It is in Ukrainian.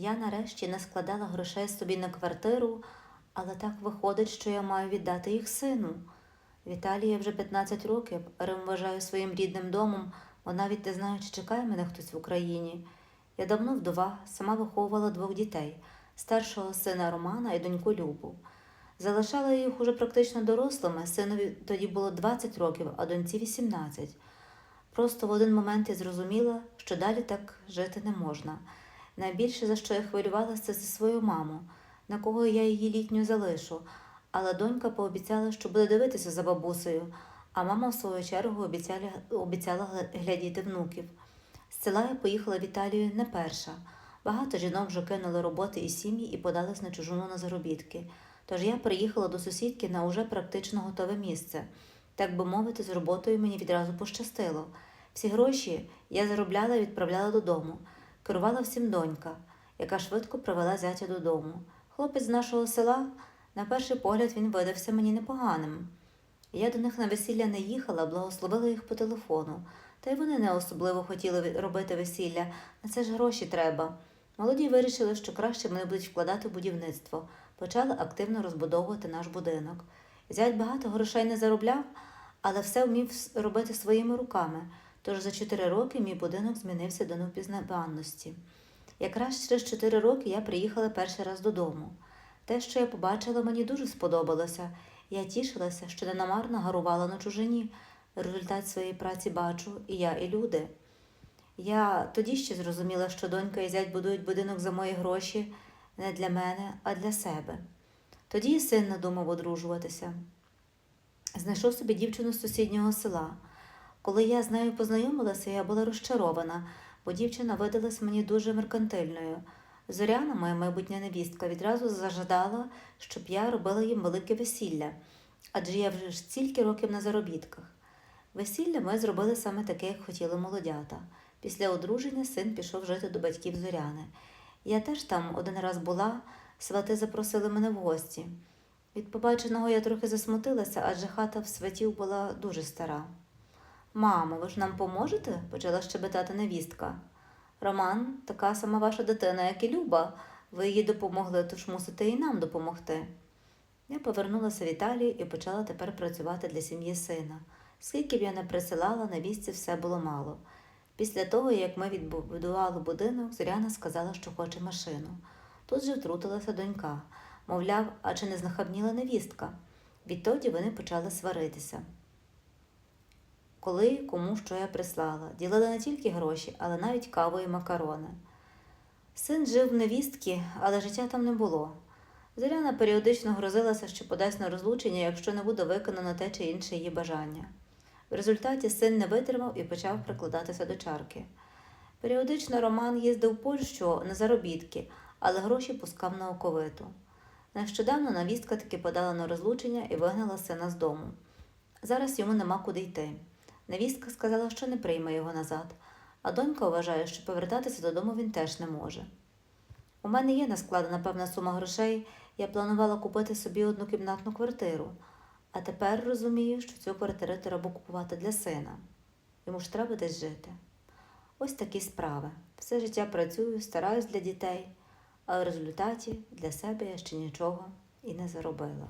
Я нарешті не складала грошей собі на квартиру, але так виходить, що я маю віддати їх сину. Віталія вже 15 років, Рим вважаю своїм рідним домом, бо навіть не знаю, чи чекає мене хтось в Україні. Я давно вдова, сама виховувала двох дітей старшого сина Романа і доньку Любу. Залишала їх уже практично дорослими, синові тоді було 20 років, а доньці 18. Просто в один момент я зрозуміла, що далі так жити не можна. Найбільше за що я хвилювалася, це за свою маму, на кого я її літню залишу. Але донька пообіцяла, що буде дивитися за бабусею, а мама, в свою чергу, обіцяла, обіцяла глядіти внуків. З села я поїхала в Італію не перша. Багато жінок вже кинули роботи і сім'ї і подались на чужину на заробітки. Тож я приїхала до сусідки на уже практично готове місце. Так би мовити, з роботою мені відразу пощастило. Всі гроші я заробляла і відправляла додому. Керувала всім донька, яка швидко привела зятя додому. Хлопець з нашого села, на перший погляд, він видався мені непоганим. Я до них на весілля не їхала, благословила їх по телефону. Та й вони не особливо хотіли робити весілля, на це ж гроші треба. Молоді вирішили, що краще вони будуть вкладати в будівництво, почали активно розбудовувати наш будинок. Зять багато грошей не заробляв, але все вмів робити своїми руками. Тож за чотири роки мій будинок змінився до невпізнаваності. Якраз через чотири роки я приїхала перший раз додому. Те, що я побачила, мені дуже сподобалося. Я тішилася, що не намарно гарувала на чужині. Результат своєї праці бачу і я, і люди. Я тоді ще зрозуміла, що донька і зять будують будинок за мої гроші не для мене, а для себе. Тоді і син надумав одружуватися. Знайшов собі дівчину з сусіднього села. Коли я з нею познайомилася, я була розчарована, бо дівчина видалась мені дуже меркантильною. Зоряна, моя майбутня невістка, відразу зажадала, щоб я робила їм велике весілля, адже я вже ж стільки років на заробітках. Весілля ми зробили саме таке, як хотіли молодята. Після одруження син пішов жити до батьків Зоряни. Я теж там один раз була, свати запросили мене в гості. Від побаченого я трохи засмутилася, адже хата в сватів була дуже стара. Мамо, ви ж нам поможете? почала щебетати невістка. Роман, така сама ваша дитина, як і Люба. Ви їй допомогли, тож мусите і нам допомогти. Я повернулася в Італію і почала тепер працювати для сім'ї сина. Скільки б я не присилала, на вісці все було мало. Після того, як ми відбудували будинок, Зоряна сказала, що хоче машину. Тут же втрутилася донька. Мовляв, а чи не знахабніла невістка? Відтоді вони почали сваритися. Коли кому що я прислала, ділили не тільки гроші, але навіть каву і макарони. Син жив в невістки, але життя там не було. Зоряна періодично грозилася, що подасть на розлучення, якщо не буде виконано те чи інше її бажання. В результаті син не витримав і почав прикладатися до чарки. Періодично Роман їздив в Польщу на заробітки, але гроші пускав на оковиту. Нещодавно навістка таки подала на розлучення і вигнала сина з дому. Зараз йому нема куди йти. Невістка сказала, що не прийме його назад, а донька вважає, що повертатися додому він теж не може. У мене є наскладена певна сума грошей, я планувала купити собі однокімнатну квартиру, а тепер розумію, що цю квартиру треба купувати для сина. Йому ж треба десь жити. Ось такі справи. Все життя працюю, стараюсь для дітей, а в результаті для себе я ще нічого і не заробила.